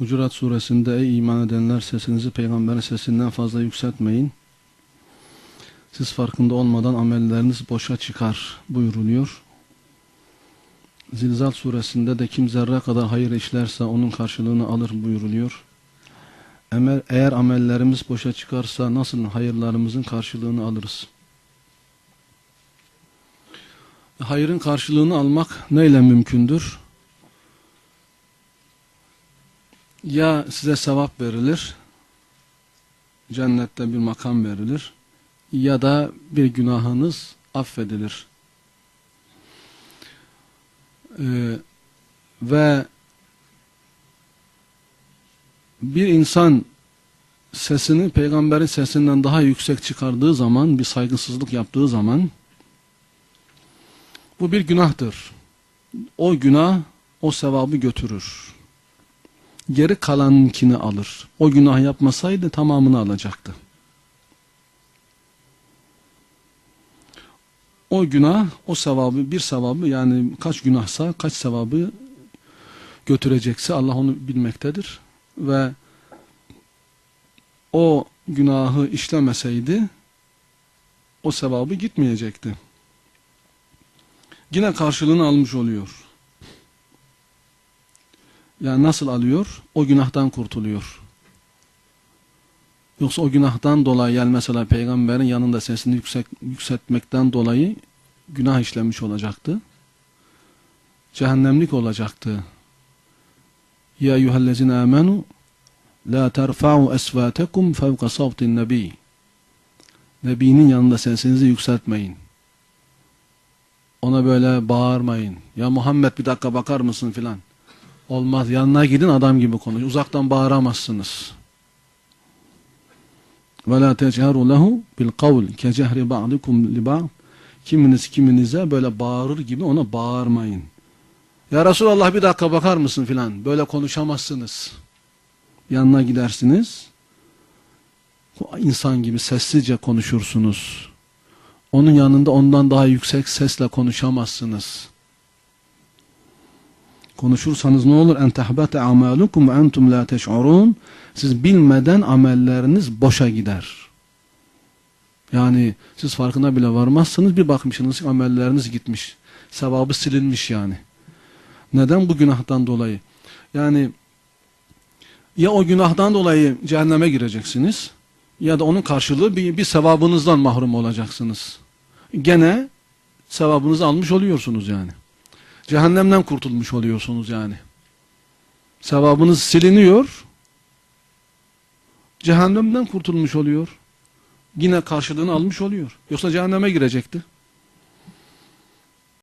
Hucurat suresinde ey iman edenler sesinizi peygamberin sesinden fazla yükseltmeyin. Siz farkında olmadan amelleriniz boşa çıkar buyuruluyor. Zilzal suresinde de kim zerre kadar hayır işlerse onun karşılığını alır buyuruluyor. Eğer, amellerimiz boşa çıkarsa nasıl hayırlarımızın karşılığını alırız? Hayırın karşılığını almak neyle mümkündür? Ya size sevap verilir, cennette bir makam verilir ya da bir günahınız affedilir. Ee, ve bir insan sesini peygamberin sesinden daha yüksek çıkardığı zaman, bir saygısızlık yaptığı zaman bu bir günahtır. O günah o sevabı götürür. Geri kalankini alır. O günah yapmasaydı tamamını alacaktı. O günah, o sevabı, bir sevabı yani kaç günahsa, kaç sevabı götürecekse Allah onu bilmektedir. Ve o günahı işlemeseydi o sevabı gitmeyecekti. Yine karşılığını almış oluyor. Yani nasıl alıyor? O günahtan kurtuluyor. Yoksa o günahtan dolayı yani mesela peygamberin yanında sesini yüksek, yükseltmekten dolayı günah işlemiş olacaktı. Cehennemlik olacaktı. Ya eyyühellezine amenu la terfa'u esvatekum fevka savtin nebi. Nebinin yanında sesinizi yükseltmeyin. Ona böyle bağırmayın. Ya Muhammed bir dakika bakar mısın filan. Olmaz. Yanına gidin adam gibi konuş. Uzaktan bağıramazsınız. Ve la techeru lehu bil kavl ke cehri ba'dikum li ba'd. Kiminiz kiminize böyle bağırır gibi ona bağırmayın. Ya Resulallah bir dakika bakar mısın filan. Böyle konuşamazsınız. Yanına gidersiniz. İnsan gibi sessizce konuşursunuz. Onun yanında ondan daha yüksek sesle konuşamazsınız. Konuşursanız ne olur? En tehbete amalukum ve entum la teş'urun. Siz bilmeden amelleriniz boşa gider. Yani siz farkına bile varmazsınız bir bakmışsınız amelleriniz gitmiş. Sevabı silinmiş yani. Neden? Bu günahtan dolayı. Yani ya o günahtan dolayı cehenneme gireceksiniz ya da onun karşılığı bir, bir sevabınızdan mahrum olacaksınız. Gene sevabınızı almış oluyorsunuz yani. Cehennemden kurtulmuş oluyorsunuz yani. Sevabınız siliniyor. Cehennemden kurtulmuş oluyor. Yine karşılığını almış oluyor. Yoksa cehenneme girecekti.